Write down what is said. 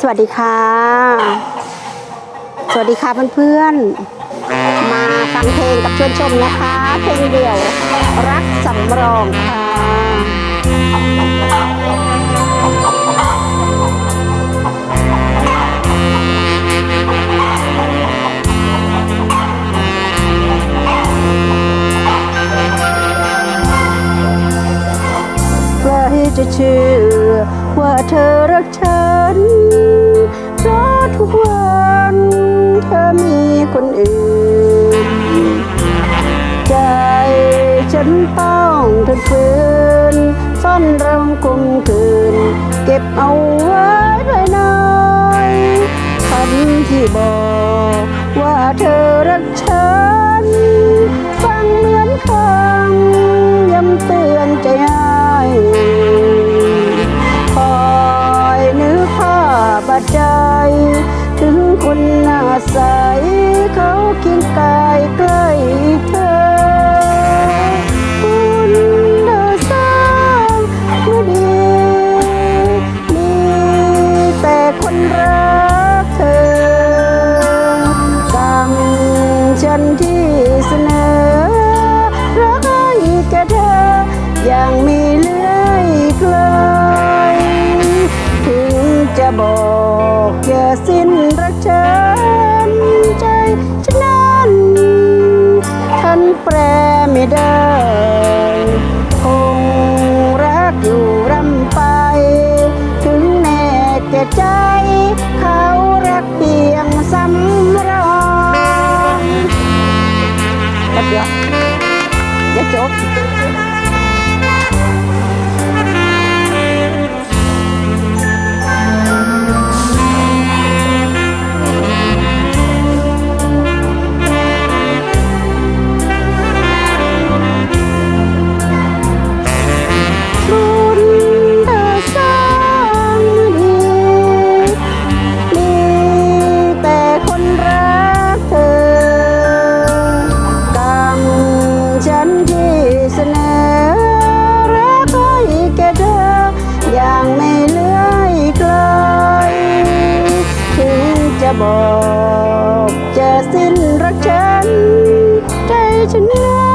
สวัสดีค่ะ สวัสดีค่ะเพื่อนๆ มาฟังเพลงกับชวนชมนะคะ เพลงเดี่ยว รักสำรองค่ะใครจะเชื่อว่าเธอรักฉัน นต้องทนฝืนซ่อนรำคมคืน เก็บเอาไว้ภายในคำที่บอกว่าเธอรักฉัน ฟังเหมือนคำย้ำเตือนใจให้คอยนึกภาพบาดใจ ถึงคนน่าใสเขาเคียงกายใกล้ ย่างมีเลื่อยกลยถึงจะบอกอย่าสิ้นรักฉันใจฉันนั้นฉันแปรไม่ได้คงรักอยู่รำไป ถึงแน่แก่ใจ เขารักเพียงสำรองแป๊บเดียวอย่าจบ สนอรักให้แก่เธออย่างไม่เลื่อยไกลถึงจะบอกจะสิ้นรักฉันใจฉันเลย